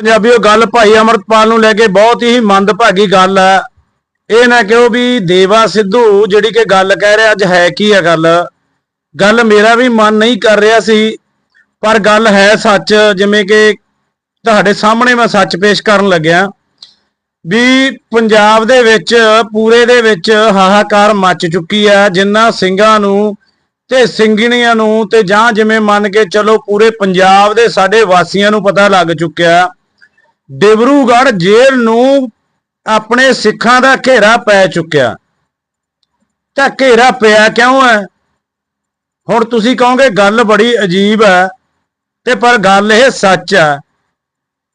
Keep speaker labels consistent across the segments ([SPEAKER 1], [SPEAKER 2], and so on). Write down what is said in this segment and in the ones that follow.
[SPEAKER 1] ਪੰਜਾਬੀਓ, ਗੱਲ ਭਾਈ ਅਮਰਤਪਾਲ ਨੂੰ ਲੈ ਕੇ ਬਹੁਤ ਹੀ ਮੰਦਭਾਗੀ ਗੱਲ ਹੈ। ਇਹ ਨਾ ਕਿਉਂ ਵੀ ਦੇਵਾ ਸਿੱਧੂ, ਜਿਹੜੀ ਕਿ ਗੱਲ ਕਹਿ ਰਿਹਾ ਅੱਜ ਹੈ ਕੀ ਹੈ ਗੱਲ? ਗੱਲ ਮੇਰਾ ਵੀ ਮਨ ਨਹੀਂ ਕਰ ਰਿਹਾ ਸੀ, ਪਰ ਗੱਲ ਹੈ ਸੱਚ, ਜਿਵੇਂ ਕਿ ਤੁਹਾਡੇ ਸਾਹਮਣੇ ਮੈਂ ਸੱਚ ਪੇਸ਼ ਕਰਨ ਲੱਗਿਆ। ਵੀ ਪੰਜਾਬ ਦੇ ਵਿੱਚ, ਪੂਰੇ ਦੇ ਵਿੱਚ ਹਾਹਾਕਾਰ ਮੱਚ ਚੁੱਕੀ ਹੈ ਜਿਨ੍ਹਾਂ ਸਿੰਘਾਂ ਨੂੰ ਤੇ ਸਿੰਘਣੀਆਂ ਨੂੰ ਤੇ ਜਾਂ ਜਿਵੇਂ ਮੰਨ ਕੇ ਚਲੋ ਪੂਰੇ ਪੰਜਾਬ ਦੇ ਸਾਡੇ ਵਾਸੀਆਂ ਨੂੰ ਪਤਾ ਲੱਗ ਚੁੱਕਿਆ। ਡਿਬਰੂਗੜ੍ਹ ਜੇਲ੍ਹ ਨੂੰ ਆਪਣੇ ਸਿੱਖਾਂ ਦਾ ਘੇਰਾ ਪੈ ਚੁੱਕਿਆ। ਤਾਂ ਘੇਰਾ ਪਿਆ ਕਿਉਂ ਹੈ? ਹੁਣ ਤੁਸੀਂ ਕਹੋਗੇ ਗੱਲ ਬੜੀ ਅਜੀਬ ਹੈ ਤੇ ਪਰ ਗੱਲ ਇਹ ਸੱਚ ਹੈ,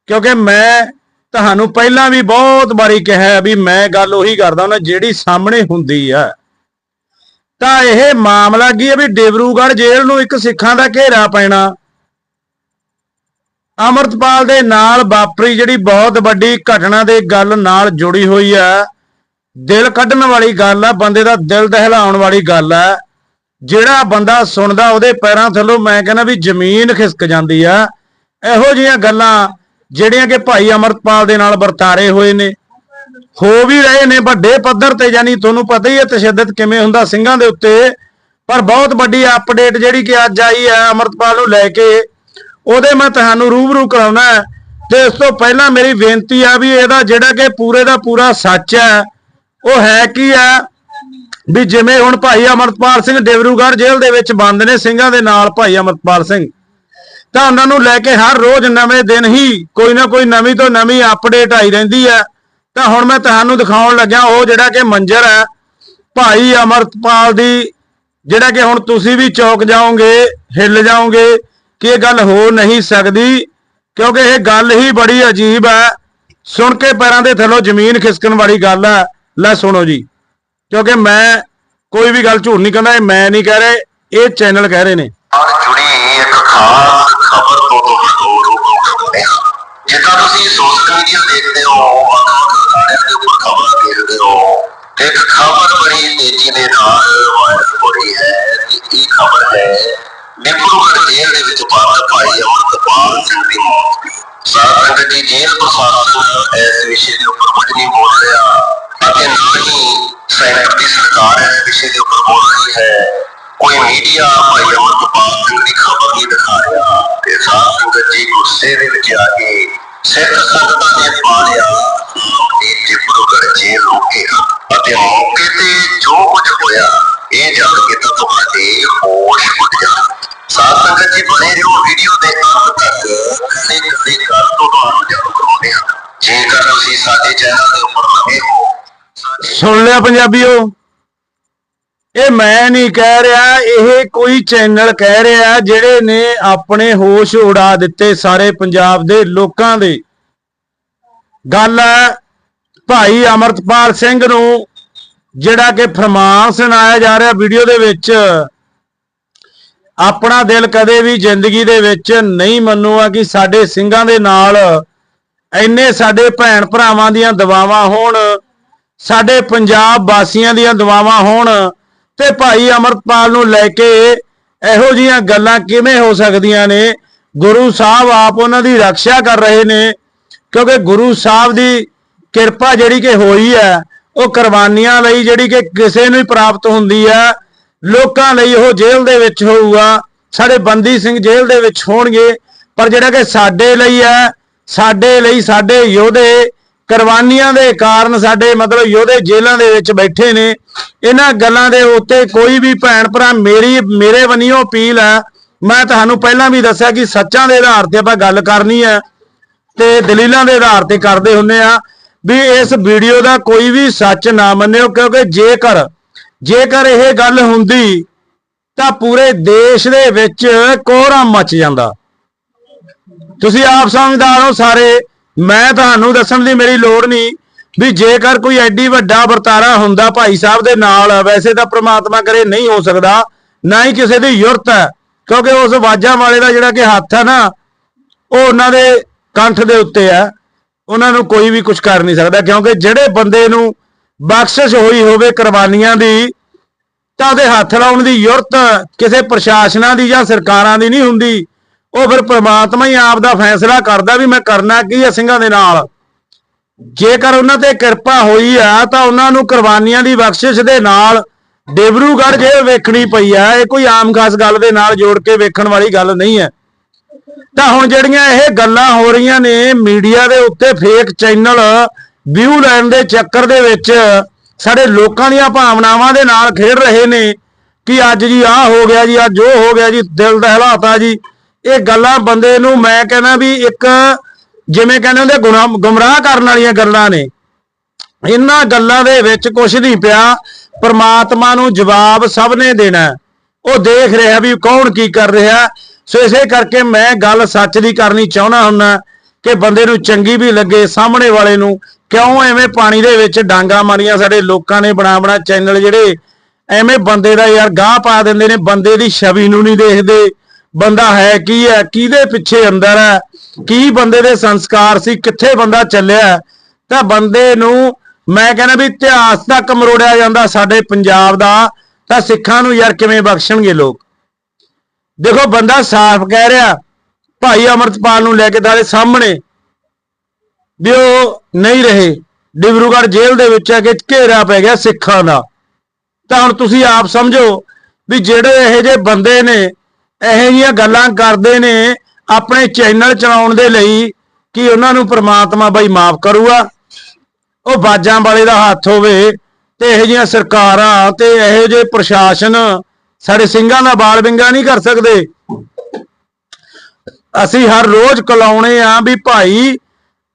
[SPEAKER 1] ਕਿਉਂਕਿ ਮੈਂ ਤੁਹਾਨੂੰ ਪਹਿਲਾਂ ਵੀ ਬਹੁਤ ਵਾਰੀ ਕਿਹਾ ਵੀ ਮੈਂ ਗੱਲ ਉਹੀ ਕਰਦਾ ਹਾਂ ਜਿਹੜੀ ਸਾਹਮਣੇ ਹੁੰਦੀ ਹੈ। ਤਾਂ ਇਹ ਮਾਮਲਾ ਕੀ ਹੈ ਵੀ ਡਿਬਰੂਗੜ੍ਹ ਜੇਲ੍ਹ ਨੂੰ ਇੱਕ ਸਿੱਖਾਂ ਦਾ ਘੇਰਾ ਪੈਣਾ ਅਮਰਤਪਾਲ ਦੇ ਨਾਲ ਵਾਪਰੀ ਜਿਹੜੀ ਬਹੁਤ ਵੱਡੀ ਘਟਨਾ ਦੇ ਗੱਲ ਨਾਲ ਜੁੜੀ ਹੋਈ ਹੈ। ਦਿਲ ਕੱਢਣ ਵਾਲੀ ਗੱਲ ਹੈ, ਬੰਦੇ ਦਾ ਦਿਲ ਦਹਿਲਾਉਣ ਵਾਲੀ ਗੱਲ ਹੈ। ਜਿਹੜਾ ਬੰਦਾ ਸੁਣਦਾ, ਉਹਦੇ ਪੈਰਾਂ ਥੱਲੋਂ ਮੈਂ ਕਹਿੰਦਾ ਵੀ ਜ਼ਮੀਨ ਖਿਸਕ ਜਾਂਦੀ ਆ ਇਹੋ ਜਿਹੀਆਂ ਗੱਲਾਂ ਜਿਹੜੀਆਂ ਕਿ ਭਾਈ ਅਮਰਤਪਾਲ ਦੇ ਨਾਲ ਵਰਤਾਰੇ ਹੋਏ ਨੇ। ਹੋ ਵੀ ਰਹੇ ਨੇ, ਵੱਡੇ ਪੱਧਰ ਤੇ ਯਾਨੀ ਤੁਹਾਨੂੰ ਪਤਾ ਹੀ ਹੈ, ਤਸ਼ੱਦਦ ਕਿਵੇਂ ਹੁੰਦਾ ਸਿੰਘਾਂ ਦੇ ਉੱਤੇ। ਪਰ ਬਹੁਤ ਵੱਡੀ ਅਪਡੇਟ ਜਿਹੜੀ ਕਿ ਅੱਜ ਆਈ ਹੈ, ਅਮਰਤਪਾਲ ਨੂੰ ਲੈ ਕੇ ਉਹਦੇ ਮੈਂ ਤੁਹਾਨੂੰ ਰੂਬਰੂ ਕਰਾਉਣਾ ਹੈ ਤੇ ਇਸ ਤੋਂ ਪਹਿਲਾਂ ਮੇਰੀ ਬੇਨਤੀ ਆ ਵੀ ਇਹਦਾ ਜਿਹੜਾ ਕਿ ਪੂਰੇ ਦਾ ਪੂਰਾ ਸੱਚ ਹੈ, ਉਹ ਹੈ ਕੀ ਹੈ ਵੀ ਜਿਵੇਂ ਹੁਣ ਭਾਈ ਅਮਰਤਪਾਲ ਸਿੰਘ ਡੇਵਰੂਗੜ੍ਹ ਜੇਲ੍ਹ ਦੇ ਵਿੱਚ ਬੰਦ ਨੇ ਸਿੰਘਾਂ ਦੇ ਨਾਲ ਭਾਈ ਅਮਰਤਪਾਲ ਸਿੰਘ। ਤਾਂ ਉਹਨਾਂ ਨੂੰ ਲੈ ਕੇ ਹਰ ਰੋਜ਼ ਨਵੇਂ ਦਿਨ ਹੀ ਕੋਈ ਨਾ ਕੋਈ ਨਵੀਂ ਤੋਂ ਨਵੀਂ ਅਪਡੇਟ ਆਈ ਰਹਿੰਦੀ ਹੈ। ਤਾਂ ਹੁਣ ਮੈਂ ਤੁਹਾਨੂੰ ਦਿਖਾਉਣ ਲੱਗਿਆ ਉਹ ਜਿਹੜਾ ਕਿ ਮੰਜ਼ਰ ਹੈ ਭਾਈ ਅਮਰਤਪਾਲ ਦੀ, ਜਿਹੜਾ ਕਿ ਹੁਣ ਤੁਸੀਂ ਵੀ ਚੌਕ ਜਾਓਗੇ, ਹਿੱਲ ਜਾਓਗੇ ਕਿ ਇਹ ਗੱਲ ਹੋ ਨਹੀਂ ਸਕਦੀ, ਕਿਉਂਕਿ ਇਹ ਗੱਲ ਹੀ ਬੜੀ ਅਜੀਬ ਹੈ। ਸੁਣ ਕੇ ਪੈਰਾਂ ਦੇ ਥੱਲੋਂ ਜ਼ਮੀਨ ਖਿਸਕਣ ਵਾਲੀ ਗੱਲ ਹੈ। ਲੈ ਸੁਣੋ ਜੀ, ਕਿਉਂਕਿ ਮੈਂ ਕੋਈ ਵੀ ਗੱਲ ਝੂਠ ਨਹੀਂ ਕਹਿੰਦਾ, ਇਹ ਮੈਂ ਨਹੀਂ ਕਹਿ ਰਿਹਾ, ਇਹ ਚੈਨਲ ਕਹਿ ਰਹੇ ਨੇ।
[SPEAKER 2] ਸਾਧ ਸੰਗਤ ਦੀ ਜੇਲ੍ਹ ਪ੍ਰਸ਼ਾਸਨ ਇਸ ਵਿਸ਼ੇ ਦੇ ਉੱਪਰ ਕੁਝ ਨਹੀਂ ਬੋਲ ਰਿਹਾ। ਅਤੇ ਨਾ ਹੀ ਸੈਂਟਰ ਦੀ ਸਰਕਾਰ ਇਸ ਵਿਸ਼ੇ ਦੇ ਉੱਪਰ ਬੋਲ ਰਹੀ ਹੈ। ਕੋਈ ਮੀਡੀਆ ਭਾਈ ਅਮਰਪਾਲ ਸਿੰਘ ਦੀ ਖਬਰ ਨਹੀਂ ਦਿਖਾ ਰਿਹਾ। ਤੇ ਸਾਧ ਸੰਗਤ ਜੀ ਗੁੱਸੇ ਦੇ ਵਿੱਚ ਆ ਕੇ ਸਿੱਖ ਸੰਗਤਾਂ ਨੇ ਪਾਲਿਆ ਆਪਣੀ ਡਿਬਰੂਗੜ੍ਹ ਜੇਲ੍ਹ ਨੂੰ ਅਤੇ ਮੌਕੇ ਤੇ ਜੋ ਕੁਝ ਹੋਇਆ, ਇਹ ਜਾਣ ਕੇ ਤਾਂ ਤੁਹਾਡੇ ਹੋਸ਼ ਉੱਡ ਜਾਣ ਸਾਧ ਸੰਗਤ ਜੀ, ਬਣੇ ਰਹੋ ਵੀਡੀਓ ਦੇ ਅੰਤ ਤੱਕ। ਕਿਸੇ ਕਿਸੇ ਗੱਲ ਤੋਂ ਤੁਹਾਨੂੰ ਜਾਣੂ ਕਰਾਉਂਦੇ ਹਾਂ। ਜੇਕਰ ਤੁਸੀਂ ਸਾਡੇ ਚੈਨਲ ਦੇ ਉੱਪਰ ਨਵੇਂ ਹੋ।
[SPEAKER 1] ਸੁਣ ਲਿਆ ਪੰਜਾਬੀਓ। ਇਹ ਮੈਂ ਨਹੀਂ ਕਹਿ ਰਿਹਾ, ਇਹ ਕੋਈ ਚੈਨਲ ਕਹਿ ਰਿਹਾ ਜਿਹੜੇ ਨੇ ਆਪਣੇ ਹੋਸ਼ ਉਡਾ ਦਿੱਤੇ ਸਾਰੇ ਪੰਜਾਬ ਦੇ ਲੋਕਾਂ ਦੇ। ਗੱਲ ਹੈ ਭਾਈ ਅਮਰਤਪਾਲ ਸਿੰਘ ਨੂੰ, ਜਿਹੜਾ ਕਿ ਫਰਮਾਨ ਸੁਣਾਇਆ ਜਾ ਰਿਹਾ ਵੀਡੀਓ ਦੇ ਵਿੱਚ। ਆਪਣਾ ਦਿਲ ਕਦੇ ਵੀ ਜ਼ਿੰਦਗੀ ਦੇ ਵਿੱਚ ਨਹੀਂ ਮੰਨੂਗਾ ਕਿ ਸਾਡੇ ਸਿੰਘਾਂ ਦੇ ਨਾਲ ਇੰਨੇ ਸਾਡੇ ਭੈਣ ਭਰਾਵਾਂ ਦੀਆਂ ਦੁਆਵਾਂ ਹੋਣ, ਸਾਡੇ ਪੰਜਾਬ ਵਾਸੀਆਂ ਦੀਆਂ ਦੁਆਵਾਂ ਹੋਣ ਤੇ ਭਾਈ ਅਮਰਪਾਲ ਨੂੰ ਲੈ ਕੇ ਇਹੋ ਜੀਆਂ ਗੱਲਾਂ ਕਿਵੇਂ ਹੋ ਸਕਦੀਆਂ ਨੇ? ਗੁਰੂ ਸਾਹਿਬ ਆਪ ਉਹਨਾਂ ਦੀ ਰੱਖਿਆ ਕਰ ਰਹੇ ਨੇ, ਕਿਉਂਕਿ ਗੁਰੂ ਸਾਹਿਬ ਦੀ ਕਿਰਪਾ ਜਿਹੜੀ ਕਿ ਹੋਈ ਹੈ, ਉਹ ਕੁਰਬਾਨੀਆਂ ਲਈ ਜਿਹੜੀ ਕਿ ਕਿਸੇ ਨੂੰ ਹੀ ਪ੍ਰਾਪਤ ਹੁੰਦੀ ਹੈ। ਲੋਕਾਂ ਲਈ ਉਹ ਜੇਲ੍ਹ ਦੇ ਵਿੱਚ ਹੋਊਗਾ, ਸਾਡੇ ਬੰਦੀ ਸਿੰਘ ਜੇਲ੍ਹ ਦੇ ਵਿੱਚ ਹੋਣਗੇ, ਪਰ ਜਿਹੜਾ ਕਿ ਸਾਡੇ ਲਈ ਹੈ, ਸਾਡੇ ਲਈ ਸਾਡੇ ਯੋਧੇ ਕੁਰਬਾਨੀਆਂ ਦੇ ਕਾਰਨ ਸਾਡੇ ਮਤਲਬ ਯੋਧੇ ਜੇਲ੍ਹਾਂ ਦੇ ਵਿੱਚ ਬੈਠੇ ਨੇ, ਇਹਨਾਂ ਗੱਲਾਂ ਦੇ ਉੱਤੇ ਕੋਈ ਵੀ ਭੈਣ ਭਰਾ ਮੇਰੀ, ਮੇਰੇ ਵੱਲੋਂ ਅਪੀਲ ਹੈ, ਮੈਂ ਤੁਹਾਨੂੰ ਪਹਿਲਾਂ ਵੀ ਦੱਸਿਆ ਕਿ ਸੱਚਾਂ ਦੇ ਆਧਾਰ ਤੇ ਆਪਾਂ ਗੱਲ ਕਰਨੀ ਹੈ, ਤੇ ਦਲੀਲਾਂ ਦੇ ਆਧਾਰ ਤੇ ਕਰਦੇ ਹੁੰਨੇ ਆ, ਵੀ ਇਸ ਵੀਡੀਓ ਦਾ ਕੋਈ ਵੀ ਸੱਚ ਨਾ ਮੰਨਿਓ, ਕਿਉਂਕਿ ਜੇਕਰ ਜੇਕਰ ਇਹ ਗੱਲ ਹੁੰਦੀ ਤਾਂ ਪੂਰੇ ਦੇਸ਼ ਦੇ ਵਿੱਚ ਕੋਹਰਾ ਮਚ ਜਾਂਦਾ। ਤੁਸੀਂ ਆਪ ਸਮਝਦਾਰ ਹੋ ਸਾਰੇ। ਮੈਂ ਤੁਹਾਨੂੰ ਦੱਸਣ ਦੀ ਮੇਰੀ ਲੋੜ ਨਹੀਂ ਵੀ ਜੇਕਰ ਕੋਈ ਐਡੀ ਵੱਡਾ ਵਰਤਾਰਾ ਹੁੰਦਾ ਭਾਈ ਸਾਹਿਬ ਦੇ ਨਾਲ, ਵੈਸੇ ਤਾਂ ਪ੍ਰਮਾਤਮਾ ਕਰੇ ਨਹੀਂ ਹੋ ਸਕਦਾ, ਨਾ ਹੀ ਕਿਸੇ ਦੀ ਯੁਰਤ ਹੈ, ਕਿਉਂਕਿ ਉਸ ਵਾਜਾਂ ਵਾਲੇ ਦਾ ਜਿਹੜਾ ਕਿ ਹੱਥ ਹੈ ਨਾ, ਉਹ ਉਹਨਾਂ ਦੇ ਕੰਠ ਦੇ ਉੱਤੇ ਹੈ। ਉਹਨਾਂ ਨੂੰ ਕੋਈ ਵੀ ਕੁਝ ਕਰ ਨਹੀਂ ਸਕਦਾ, ਕਿਉਂਕਿ ਜਿਹੜੇ ਬੰਦੇ ਨੂੰ ਬਖਸ਼ਿਸ਼ ਹੋਈ ਹੋਵੇ ਕੁਰਬਾਨੀਆਂ ਦੀ, ਤਾਂ ਉਹਦੇ ਹੱਥ ਲਾਉਣ ਦੀ ਯੁਰਤ ਕਿਸੇ ਪ੍ਰਸ਼ਾਸਨਾਂ ਦੀ ਜਾਂ ਸਰਕਾਰਾਂ ਦੀ ਨਹੀਂ ਹੁੰਦੀ। ਉਹ ਫਿਰ ਪ੍ਰਮਾਤਮਾ ਹੀ ਆਪ ਦਾ ਫੈਸਲਾ ਕਰਦਾ ਵੀ ਮੈਂ ਕਰਨਾ ਕੀ ਹੈ ਸਿੰਘਾਂ ਦੇ ਨਾਲ। ਜੇਕਰ ਉਹਨਾਂ ਤੇ ਕਿਰਪਾ ਹੋਈ ਆ, ਤਾਂ ਉਹਨਾਂ ਨੂੰ ਕੁਰਬਾਨੀਆਂ ਦੀ ਬਖਸ਼ਿਸ਼ ਦੇ ਨਾਲ ਡਿਬਰੂਗੜ੍ਹ ਜੇਲ੍ਹ ਵੇਖਣੀ ਪਈ ਆ। ਇਹ ਕੋਈ ਆਮ ਖਾਸ ਗੱਲ ਦੇ ਨਾਲ ਜੋੜ ਕੇ ਵੇਖਣ ਵਾਲੀ ਗੱਲ ਨਹੀਂ ਹੈ। ਤਾਂ ਹੁਣ ਜਿਹੜੀਆਂ ਇਹ ਗੱਲਾਂ ਹੋ ਰਹੀਆਂ ਨੇ, ਮੀਡੀਆ ਦੇ ਉੱਤੇ ਫੇਕ ਚੈਨਲ ਵਿਊ ਲੈਣ ਦੇ ਚੱਕਰ ਦੇ ਵਿੱਚ ਸਾਡੇ ਲੋਕਾਂ ਦੀਆਂ ਭਾਵਨਾਵਾਂ ਦੇ ਨਾਲ ਖੇਡ ਰਹੇ ਨੇ ਕਿ ਅੱਜ ਜੀ ਆਹ ਹੋ ਗਿਆ ਜੀ, ਅੱਜ ਉਹ ਹੋ ਗਿਆ ਜੀ, ਦਿਲ ਦਾ ਜੀ। ਇਹ ਗੱਲਾਂ ਬੰਦੇ ਨੂੰ ਮੈਂ ਕਹਿੰਦਾ ਵੀ ਇੱਕ ਜਿਵੇਂ ਕਹਿੰਦੇ ਹੁੰਦੇ ਗੁਨਾਹ- ਗੁੰਮਰਾਹ ਕਰਨ ਵਾਲੀਆਂ ਗੱਲਾਂ ਨੇ। ਇਹਨਾਂ ਗੱਲਾਂ ਦੇ ਵਿੱਚ ਕੁਝ ਨਹੀਂ ਪਿਆ। ਪਰਮਾਤਮਾ ਨੂੰ ਜਵਾਬ ਸਭ ਨੇ ਦੇਣਾ। ਉਹ ਦੇਖ ਰਿਹਾ ਵੀ ਕੌਣ ਕੀ ਕਰ ਰਿਹਾ। ਸੋ ਇਸੇ ਕਰਕੇ ਮੈਂ ਗੱਲ ਸੱਚ ਦੀ ਕਰਨੀ ਚਾਹੁੰਦਾ ਹੁੰਨਾ ਕਿ ਬੰਦੇ ਨੂੰ ਚੰਗੀ ਵੀ ਲੱਗੇ, ਸਾਹਮਣੇ ਵਾਲੇ ਨੂੰ। ਕਿਉਂ ਐਵੇਂ ਪਾਣੀ ਦੇ ਵਿੱਚ ਡਾਂਗਾ ਮਾਰੀਆਂ ਸਾਡੇ ਲੋਕਾਂ ਨੇ ਬਣਾ ਬਣਾ ਚੈਨਲ ਜਿਹੜੇ? ਐਵੇਂ ਬੰਦੇ ਦਾ ਯਾਰ ਗਾਹ ਪਾ ਦਿੰਦੇ ਨੇ, ਬੰਦੇ ਦੀ ਛਵੀ ਨੂੰ ਨਹੀਂ ਦੇਖਦੇ। ਬੰਦਾ ਹੈ ਕੀ ਹੈ, ਕਿਹਦੇ ਪਿੱਛੇ ਅੰਦਰ ਹੈ? ਕੀ ਬੰਦੇ ਦੇ ਸੰਸਕਾਰ ਸੀ, ਕਿੱਥੇ ਬੰਦਾ ਚੱਲਿਆ? ਤਾਂ ਬੰਦੇ ਨੂੰ ਮੈਂ ਕਹਿੰਦਾ ਵੀ ਇਤਿਹਾਸ ਤੱਕ ਮਰੋੜਿਆ ਜਾਂਦਾ ਸਾਡੇ ਪੰਜਾਬ ਦਾ। ਤਾਂ ਸਿੱਖਾਂ ਨੂੰ ਯਾਰ ਕਿਵੇਂ ਬਖਸ਼ਣਗੇ ਲੋਕ? ਦੇਖੋ, ਬੰਦਾ ਸਾਫ਼ ਕਹਿ ਰਿਹਾ ਭਾਈ ਅਮਰਤਪਾਲ ਨੂੰ ਲੈ ਕੇ ਤੁਹਾਡੇ ਸਾਹਮਣੇ ਵੀ ਉਹ ਨਹੀਂ ਰਹੇ। ਡਿਬਰੂਗੜ੍ਹ ਜੇਲ੍ਹ ਦੇ ਵਿੱਚ ਆ ਕੇ ਘੇਰਾ ਪੈ ਗਿਆ ਸਿੱਖਾਂ ਦਾ। ਤਾਂ ਹੁਣ ਤੁਸੀਂ ਆਪ ਸਮਝੋ ਵੀ ਜਿਹੜੇ ਇਹੋ ਜਿਹੇ ਬੰਦੇ ਨੇ, ਇਹੋ ਜਿਹੀਆਂ ਗੱਲਾਂ ਕਰਦੇ ਨੇ ਆਪਣੇ ਚੈਨਲ ਚਲਾਉਣ ਦੇ ਲਈ ਕਿ ਉਹਨਾਂ ਨੂੰ ਪ੍ਰਮਾਤਮਾ ਬਾਈ ਮਾਫ ਕਰੂਗਾ। ਉਹ ਬਾਜਾਂ ਵਾਲੇ ਦਾ ਹੱਥ ਹੋਵੇ ਤੇ ਇਹੋ ਜਿਹੀਆਂ ਸਰਕਾਰਾਂ ਤੇ ਇਹੋ ਜਿਹੇ ਪ੍ਰਸ਼ਾਸਨ ਸਾਡੇ ਸਿੰਘਾਂ ਦਾ ਬਾਲ ਵਿੰਗਾ ਨਹੀਂ ਕਰ ਸਕਦੇ। ਅਸੀਂ ਹਰ ਰੋਜ਼ ਕਲਾਉਣੇ ਆ ਵੀ ਭਾਈ,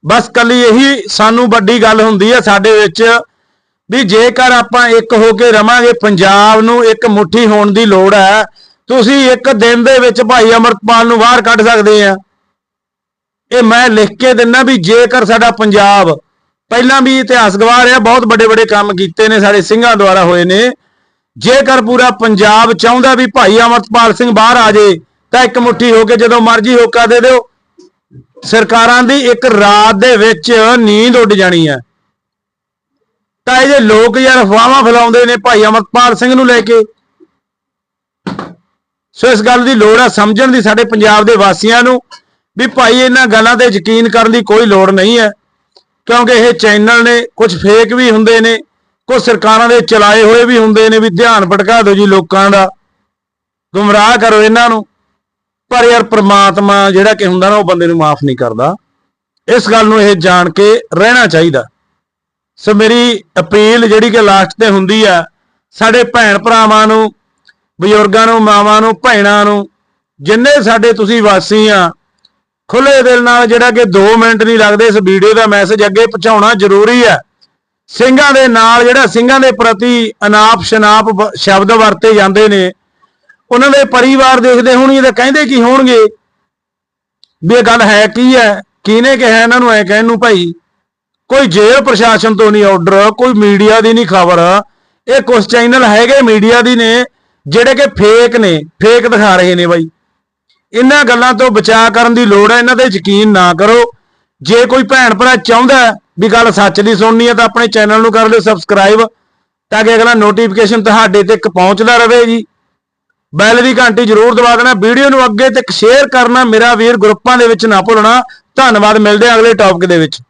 [SPEAKER 1] ਬਸ ਕੱਲੀ ਇਹੀ ਸਾਨੂੰ ਵੱਡੀ ਗੱਲ ਹੁੰਦੀ ਹੈ ਸਾਡੇ ਵਿੱਚ ਵੀ ਜੇਕਰ ਆਪਾਂ ਇੱਕ ਹੋ ਕੇ ਰਵਾਂਗੇ, ਪੰਜਾਬ ਨੂੰ ਇੱਕ ਮੁਠੀ ਹੋਣ ਦੀ ਲੋੜ ਹੈ, ਤੁਸੀਂ ਇੱਕ ਦਿਨ ਦੇ ਵਿੱਚ ਭਾਈ ਅਮਰਪਾਲ ਨੂੰ ਬਾਹਰ ਕੱਢ ਸਕਦੇ ਆ। ਇਹ ਮੈਂ ਲਿਖ ਕੇ ਦਿੰਨਾ ਵੀ ਜੇਕਰ ਸਾਡਾ ਪੰਜਾਬ, ਪਹਿਲਾਂ ਵੀ ਇਤਿਹਾਸ ਗਵਾਹ ਰਿਹਾ ਬਹੁਤ ਵੱਡੇ ਵੱਡੇ ਕੰਮ ਕੀਤੇ ਨੇ, ਸਾਡੇ ਸਿੰਘਾਂ ਦੁਆਰਾ ਹੋਏ ਨੇ, ਜੇਕਰ ਪੂਰਾ ਪੰਜਾਬ ਚਾਹੁੰਦਾ ਵੀ ਭਾਈ ਅਮਰਪਾਲ ਸਿੰਘ ਬਾਹਰ ਆ ਜੇ ਤਾਂ ਇੱਕ ਮੁਠੀ ਹੋ ਕੇ ਜਦੋਂ ਮਰਜ਼ੀ ਹੋਕਾ ਦੇ ਦਿਓ। ਸਰਕਾਰਾਂ ਦੀ ਇੱਕ ਰਾਤ ਦੇ ਵਿੱਚ ਨੀਂਦ ਉੱਡ ਜਾਣੀ ਹੈ। ਤਾਂ ਇਹ ਜੇ ਲੋਕ ਯਾਰ ਅਫਵਾਹਾਂ ਫੈਲਾਉਂਦੇ ਨੇ ਭਾਈ ਅਮਰਪਾਲ ਸਿੰਘ ਨੂੰ ਲੈ ਕੇ। ਸੋ ਇਸ ਗੱਲ ਦੀ ਲੋੜ ਹੈ ਸਮਝਣ ਦੀ ਸਾਡੇ ਪੰਜਾਬ ਦੇ ਵਾਸੀਆਂ ਨੂੰ ਵੀ ਭਾਈ ਇਹਨਾਂ ਗੱਲਾਂ ਤੇ ਯਕੀਨ ਕਰਨ ਦੀ ਕੋਈ ਲੋੜ ਨਹੀਂ ਹੈ। ਕਿਉਂਕਿ ਇਹ ਚੈਨਲ ਨੇ, ਕੁਝ ਫੇਕ ਵੀ ਹੁੰਦੇ ਨੇ, ਕੁਝ ਸਰਕਾਰਾਂ ਦੇ ਚਲਾਏ ਹੋਏ ਵੀ ਹੁੰਦੇ ਨੇ, ਵੀ ਧਿਆਨ ਭਟਕਾ ਦਿਓ ਜੀ ਲੋਕਾਂ ਦਾ। ਗੁੰਮਰਾਹ ਕਰੋ ਇਹਨਾਂ ਨੂੰ। ਪਰ ਯਾਰ ਪ੍ਰਮਾਤਮਾ ਜਿਹੜਾ ਕਿ ਹੁੰਦਾ ਨਾ, ਉਹ ਬੰਦੇ ਨੂੰ ਮਾਫ ਨਹੀਂ ਕਰਦਾ। ਇਸ ਗੱਲ ਨੂੰ ਇਹ ਜਾਣ ਕੇ ਰਹਿਣਾ ਚਾਹੀਦਾ। ਸੋ ਮੇਰੀ ਅਪੀਲ ਜਿਹੜੀ ਕਿ ਲਾਸਟ ਤੇ ਹੁੰਦੀ ਆ, ਸਾਡੇ ਭੈਣ ਭਰਾਵਾਂ ਨੂੰ, ਬਜ਼ੁਰਗਾਂ ਨੂੰ, ਮਾਵਾਂ ਨੂੰ, ਭੈਣਾਂ ਨੂੰ, ਜਿੰਨੇ ਸਾਡੇ ਤੁਸੀਂ ਵਾਸੀ ਆ ਖੁੱਲੇ ਦਿਲ ਨਾਲ ਜਿਹੜਾ ਕਿ 2 ਮਿੰਟ ਨਹੀਂ ਲੱਗਦੇ ਇਸ ਵੀਡੀਓ ਦਾ ਮੈਸੇਜ ਅੱਗੇ ਪਹੁੰਚਾਉਣਾ ਜ਼ਰੂਰੀ ਹੈ ਸਿੰਘਾਂ ਦੇ ਨਾਲ ਜਿਹੜਾ ਸਿੰਘਾਂ ਦੇ ਪ੍ਰਤੀ ਅਨਾਪ ਸ਼ਨਾਪ ਸ਼ਬਦ ਵਰਤੇ ਜਾਂਦੇ ਨੇ ਉਹਨਾਂ ਦੇ ਪਰਿਵਾਰ ਦੇਖਦੇ ਹੋਣਗੇ ਤਾਂ ਕਹਿੰਦੇ ਕੀ ਹੋਣਗੇ? ਵੀ ਇਹ ਗੱਲ ਹੈ ਕੀ ਹੈ? ਕਿਹਨੇ ਕਿਹਾ ਇਹਨਾਂ ਨੂੰ ਐ ਕਹਿਣ ਨੂੰ ਭਾਈ? ਕੋਈ ਜੇਲ੍ਹ ਪ੍ਰਸ਼ਾਸਨ ਤੋਂ ਨਹੀਂ ਆਰਡਰ ਕੋਈ ਮੀਡੀਆ ਦੀ ਨਹੀਂ ਖਬਰ। ਇਹ ਕੁਝ ਚੈਨਲ ਹੈਗੇ ਮੀਡੀਆ ਦੀ ਨੇ, ਜਿਹੜੇ ਕਿ ਫੇਕ ਨੇ ਫੇਕ ਦਿਖਾ ਰਹੇ ਨੇ ਬਾਈ। ਇਹਨਾਂ ਗੱਲਾਂ ਤੋਂ ਬਚਾਅ ਕਰਨ ਦੀ ਲੋੜ ਹੈ, ਇਹਨਾਂ ਤੇ ਯਕੀਨ ਨਾ ਕਰੋ। ਜੇ ਕੋਈ ਭੈਣ ਭਰਾ ਚਾਹੁੰਦਾ ਵੀ ਗੱਲ ਸੱਚ ਦੀ ਸੁਣਨੀ ਹੈ ਤਾਂ ਆਪਣੇ ਚੈਨਲ ਨੂੰ ਕਰ ਲਿਓ ਸਬਸਕ੍ਰਾਈਬ ਤਾਂ ਕਿ ਅਗਲਾ ਨੋਟੀਫਿਕੇਸ਼ਨ ਤੁਹਾਡੇ ਤੱਕ ਪਹੁੰਚਦਾ ਰਹੇ ਜੀ। ਬੈਲ ਦੀ ਘੰਟੀ ਜ਼ਰੂਰ ਦਬਾ ਦੇਣਾ। ਵੀਡੀਓ ਨੂੰ ਅੱਗੇ ਤੱਕ ਸ਼ੇਅਰ ਕਰਨਾ, ਮੇਰਾ ਵੀਰ ਗਰੁੱਪਾਂ ਦੇ ਵਿੱਚ ਨਾ ਭੁੱਲਣਾ। ਧੰਨਵਾਦ, ਮਿਲਦੇ ਅਗਲੇ ਟੌਪਿਕ ਦੇ ਵਿੱਚ।